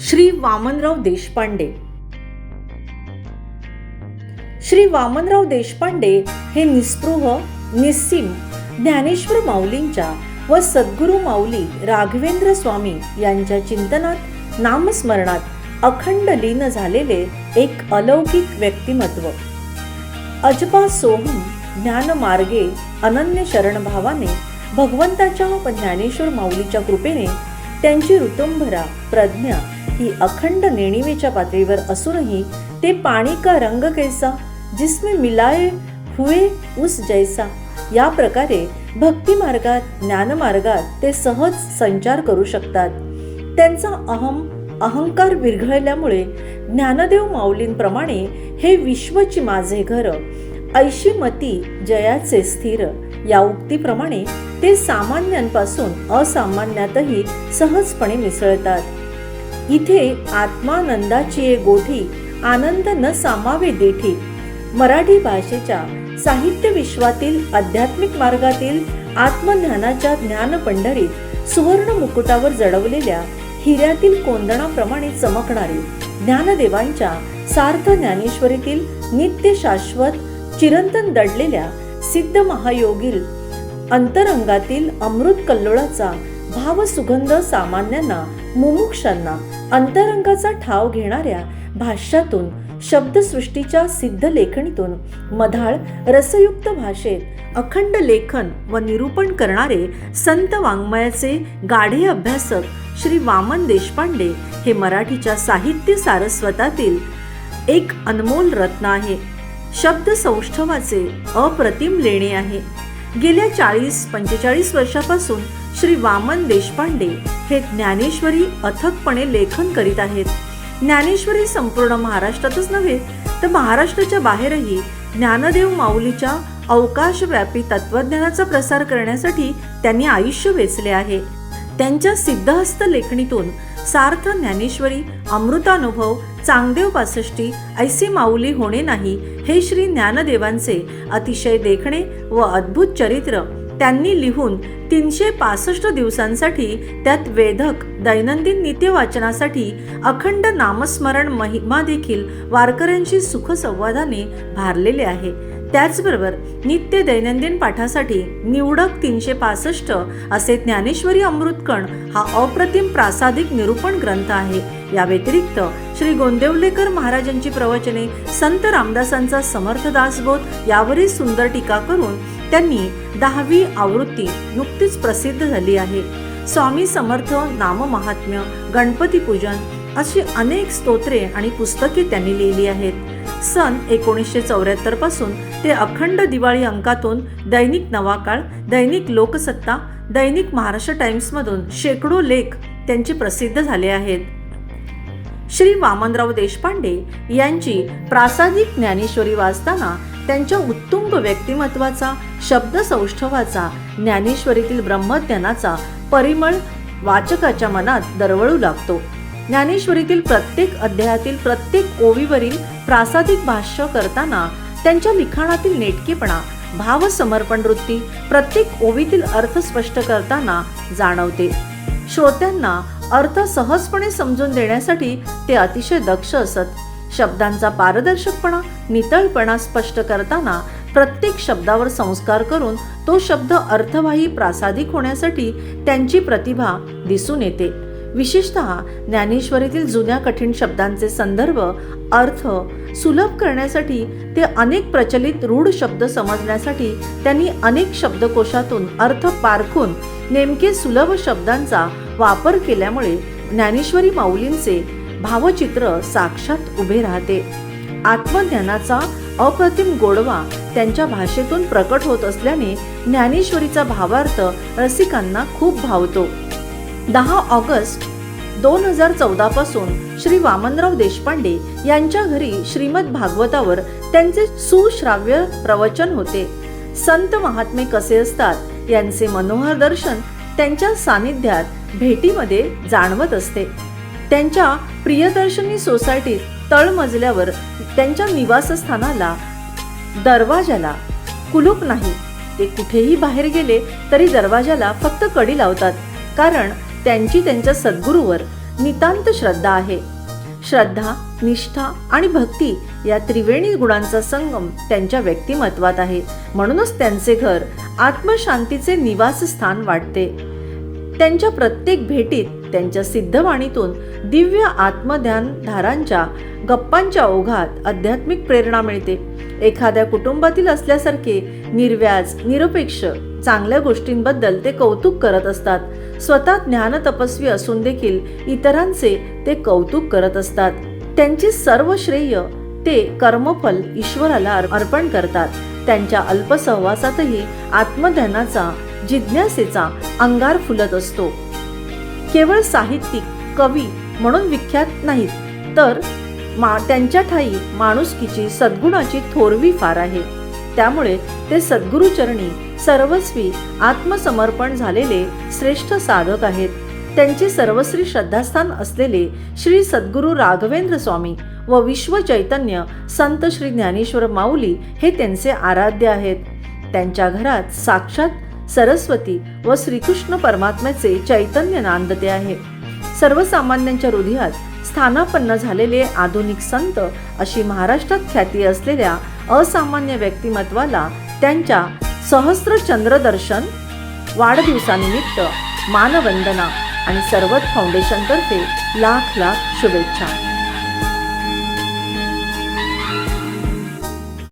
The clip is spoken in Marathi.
श्री वामनराव देशपांडे. श्री वामनराव देशपांडे हे निस्पृह निस्सीम ज्ञानेश्वर माऊलींच्या व सद्गुरू माऊली राघवेंद्र स्वामी यांच्या चिंतनात नामस्मरणात अखंड लीन झालेले एक अलौकिक व्यक्तिमत्व. अजबा सोहम ज्ञान मार्गे अनन्य शरण भावाने भगवंताच्या व ज्ञानेश्वर माऊलीच्या कृपेने त्यांची ऋतुंभरा प्रज्ञा ही अखंड नेणिवेच्या पातळीवर असूनही ते पाणी का रंग कैसा जिसमें मिलाय हुए उस जैसा या प्रकारे भक्ती मार्गात ज्ञानमार्गात ते सहज संचार करू शकतात. त्यांचा अहम अहंकार विरघळल्यामुळे ज्ञानदेव माऊलींप्रमाणे हे विश्वची माझे घर ऐशी मती जयाचे स्थिर. या उक्तीप्रमाणे ते सामान्यांपासून असामान्यातही सहजपणे मिसळतात. इथे आत्मानंदाची एक गोठी आनंद न सामावे देठी. मराठी भाषेच्या साहित्य विश्वातील आध्यात्मिक मार्गातील आत्मज्ञानाच्या ज्ञान पंढरीत सुवर्ण मुकुटावर जडवलेल्या हिऱ्यातील कोंदणाप्रमाणे चमकणारे ज्ञानदेवांच्या सार्थ ज्ञानेश्वरीतील नित्य शाश्वत चिरंतन दडलेल्या सिद्ध महायोगील अंतरंगातील अमृत कल्लोळाचा भाव सुगंध सामान्यांना मुमुक्षांना अंतरंगाचा ठाव घेणाऱ्या भाष्यातून शब्दसृष्टीच्या सिद्ध लेखणीतून मधाळ रसयुक्त भाषेत अखंड लेखन व निरूपण करणारे संत वाङ्मयाचे गाढे अभ्यासक श्री वामन देशपांडे हे मराठीच्या साहित्य सारस्वतातील एक अनमोल रत्न आहे. शब्द सौष्ठवाचे अप्रतिम लेणे आहे. गेल्या चाळीस पंचेचाळीस वर्षापासून श्री वामन देशपांडे हे ज्ञानेश्वरी अथकपणे लेखन करीत आहेत. ज्ञानेश्वरी संपूर्ण महाराष्ट्रातच नव्हे तर महाराष्ट्राच्या बाहेरही ज्ञानदेव माऊलीच्या अवकाशव्यापी तत्वज्ञानाचा प्रसार करण्यासाठी त्यांनी आयुष्य वेचले आहे. त्यांच्या सिद्धहस्त लेखणीतून सार्थ ज्ञानेश्वरी अमृतानुभव चांगदेव पासष्टी ऐसे माऊली होणे नाही हे श्री ज्ञानदेवांचे अतिशय देखणे व अद्भुत चरित्र. त्यांनी लिहून तीनशे पासष्ट दिवसांसाठी त्यात वेधक दैनंदिन नित्य वाचनासाठी अखंड नामस्मरण महिमा देखील वारकऱ्यांशी सुखसंवादाने भारलेले आहे. त्याचबरोबर नित्य दैनंदिन पाठासाठी निवडक तीनशे पासष्ट असे ज्ञानेश्वरी अमृतकण हा अप्रतिम प्रासादिक निरूपण ग्रंथ आहे. या व्यतिरिक्त श्री गोंदेवलेकर महाराजांची प्रवचने संत रामदासांचा समर्थ दासबोध यावरही सुंदर टीका करून त्यांनी दहावी आवृत्ती नुकतीच प्रसिद्ध झाली आहे. स्वामी समर्थ नाममहात्म्य गणपती पूजन अशी अनेक स्तोत्रे आणि पुस्तके त्यांनी लिहिली आहेत. सन एकोणीसशे चौऱ्याहत्तरपासून ते अखंड दिवाळी अंकातून दैनिक नवाकाळ दैनिक लोकसत्ता दैनिक महाराष्ट्र टाइम्समधून शेकडो लेख त्यांचे प्रसिद्ध झाले आहेत. श्री वामनराव देशपांडे यांची प्रासादिक ज्ञानेश्वरी वाचताना त्यांच्या उत्तुंग व्यक्तिमत्वाचा शब्द सौष्ठवाचा ज्ञानेश्वरीतील ब्रह्मज्ञानाचा परिमळ वाचकाच्या मनात दरवळू लागतो. ज्ञानेश्वरीतील प्रत्येक अध्यायातील प्रत्येक ओवीवरील प्रासादिक भाष्य करताना त्यांच्या लिखाणातील नेटकेपणा भाव समर्पण वृत्ती प्रत्येक ओवीतील अर्थ स्पष्ट करताना जाणवते. श्रोत्यांना अर्थ सहजपणे समजून देण्यासाठी ते अतिशय दक्ष असत. शब्दांचा पारदर्शकपणा नितळपणा स्पष्ट करताना प्रत्येक शब्दावर संस्कार करून तो शब्द अर्थवाही प्रासादिक होण्यासाठी त्यांची प्रतिभा दिसून येते. विशेषतः ज्ञानेश्वरीतील जुन्या कठीण शब्दांचे संदर्भ अर्थ सुलभ करण्यासाठी ते अनेक प्रचलित रूढ शब्द समजण्यासाठी त्यांनी अनेक शब्दकोशातून अर्थ पारखून नेमके सुलभ शब्दांचा वापर केल्यामुळे ज्ञानेश्वरी माऊलींचे भावचित्र साक्षात उभे राहते. आत्मज्ञानाचा अप्रतिम गोडवा त्यांच्या भाषेतून प्रकट होत असल्याने ज्ञानेश्वरीचा भावार्थ रसिकांना खूप भावतो. दहा ऑगस्ट दोन हजार चौदा पासून श्री वामनराव देशपांडे यांच्या घरी श्रीमद भागवतावर त्यांचे सुश्राव्य प्रवचन होते. संत महात्मे कसे असतात यांचे मनोहर दर्शन त्यांच्या सानिध्यात भेटीमध्ये जाणवत असते. त्यांच्या प्रियदर्शनी सोसायटीत तळमजल्यावर त्यांच्या निवासस्थानाला दरवाजाला कुलूप नाही. ते कुठेही बाहेर गेले तरी दरवाजाला फक्त कडी लावतात. कारण त्यांची त्यांच्या सद्गुरूवर नितांत श्रद्धा आहे. श्रद्धा निष्ठा आणि भक्ती या त्रिवेणी गुणांचा संगम त्यांच्या व्यक्तिमत्वात आहे. म्हणूनच त्यांचे घर आत्मशांतीचे निवासस्थान वाटते. त्यांच्या प्रत्येक भेटीत त्यांच्या सिद्धवाणीतून दिव्य आत्मध्यान धारांच्या गप्पांच्या ओघात आध्यात्मिक प्रेरणा मिळते. एखाद्या कुटुंबातील असल्यासारखे निर्व्याज निरपेक्ष चांगल्या गोष्टींबद्दल ते कौतुक करत असतात. स्वतः ज्ञान तपस्वी असून देखील इतरांचे ते कौतुक करत असतात. त्यांचे सर्व श्रेय ते कर्मफल ईश्वराला अर्पण करतात. त्यांच्या अल्पसहवासातही आत्मध्यानाचा जिज्ञासेचा अंगार फुलत असतो. केवळ साहित्यिक कवी म्हणून विख्यात नाहीत तर मा त्यांच्या ठाई माणुसकीची सद्गुणाची थोरवी फार आहे. त्यामुळे ते सद्गुरुचरणी सर्वस्वी आत्मसमर्पण झालेले श्रेष्ठ साधक आहेत. त्यांचे सर्वश्री श्रद्धास्थान असलेले श्री सद्गुरू राघवेंद्र स्वामी व विश्व चैतन्य संत श्री ज्ञानेश्वर माऊली हे त्यांचे आराध्य आहेत. त्यांच्या घरात साक्षात सरस्वती व श्रीकृष्ण परमात्म्याचे चैतन्य नांदते आहे. सर्वसामान्यांच्या हृदयात स्थानापन्न झालेले आधुनिक संत अशी महाराष्ट्रात ख्याती असलेल्या असामान्य व्यक्तिमत्वाला त्यांच्या सहस्र चंद्रदर्शन वाढदिवसानिमित्त मानवंदना आणि सर्वत फाउंडेशनतर्फे लाख लाख शुभेच्छा.